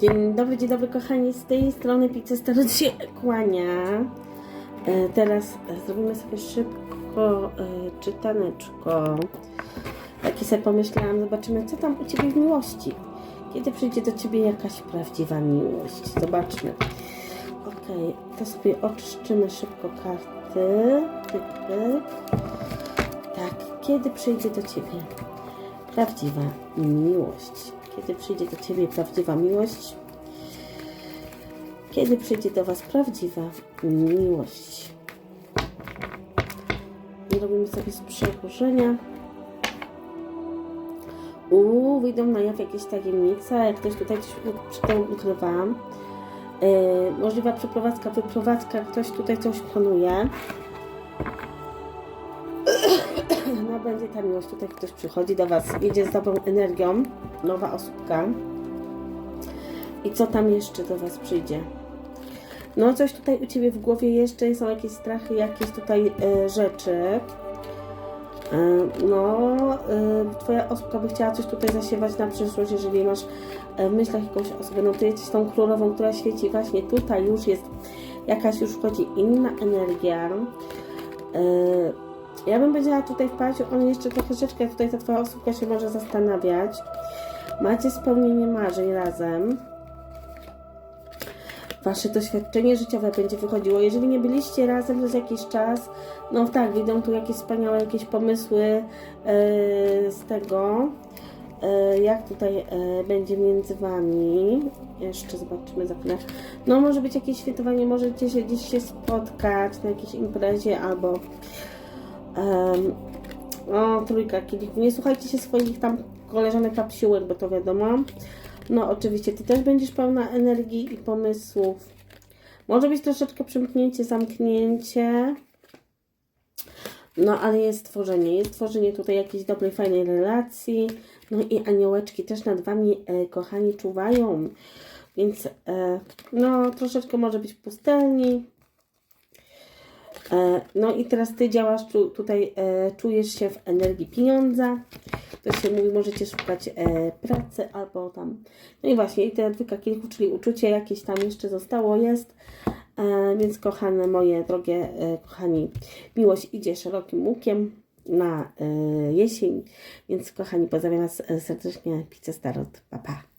Dzień dobry, dzień dobry kochani, z tej strony Pizza Starot się kłania. E, teraz zrobimy sobie szybko e, czytaneczko. Taki sobie pomyślałam, zobaczymy co tam u Ciebie w miłości. Kiedy przyjdzie do Ciebie jakaś prawdziwa miłość? Zobaczmy. Ok, to sobie oczyszczymy szybko karty. Tak, kiedy przyjdzie do Ciebie prawdziwa miłość? Kiedy przyjdzie do Ciebie prawdziwa miłość? Kiedy przyjdzie do Was prawdziwa miłość? Robimy sobie z przełożenia. Uuu, wyjdą na jaw jakieś tajemnice, jak ktoś tutaj coś u- przy tym ukrywa. Yy, możliwa przeprowadzka, wyprowadzka, ktoś tutaj coś planuje. Będzie ta miłość, tutaj ktoś przychodzi do Was, idzie z dobrą energią, nowa osóbka. I co tam jeszcze do Was przyjdzie? No coś tutaj u Ciebie w głowie jeszcze są jakieś strachy, jakieś tutaj e, rzeczy. E, no, e, Twoja osóbka by chciała coś tutaj zasiewać na przyszłość, jeżeli masz w myślach jakąś osobę, no Ty jesteś tą królową, która świeci właśnie tutaj, już jest jakaś, już wchodzi inna energia. Ja bym powiedziała tutaj w parciu, on jeszcze troszeczkę, tutaj ta Twoja osóbka się może zastanawiać. Macie spełnienie marzeń razem. Wasze doświadczenie życiowe będzie wychodziło. Jeżeli nie byliście razem przez jakiś czas, no tak, widzą tu jakieś wspaniałe jakieś pomysły e, z tego, e, jak tutaj e, będzie między Wami. Jeszcze zobaczymy za chwilę. No może być jakieś świętowanie, możecie się gdzieś się spotkać na jakiejś imprezie albo o, trójka kielichów. Nie słuchajcie się swoich tam koleżanek papsiłek, bo to wiadomo. No, oczywiście, ty też będziesz pełna energii i pomysłów. Może być troszeczkę przymknięcie, zamknięcie. No, ale jest tworzenie. Jest tworzenie tutaj jakiejś dobrej, fajnej relacji. No i aniołeczki też nad Wami, e, kochani, czuwają. Więc, e, no, troszeczkę może być pustelni. E, No i teraz Ty działasz tu, tutaj, e, czujesz się w energii pieniądza. To się mówi, możecie szukać e, pracy albo tam. No i właśnie, i te dwójka kilku, czyli uczucie jakieś tam jeszcze zostało, jest. Więc kochane moje drogie, kochani, miłość idzie szerokim łukiem na jesień. Więc kochani, pozdrawiam Was serdecznie, Pizza Starot. Pa, pa.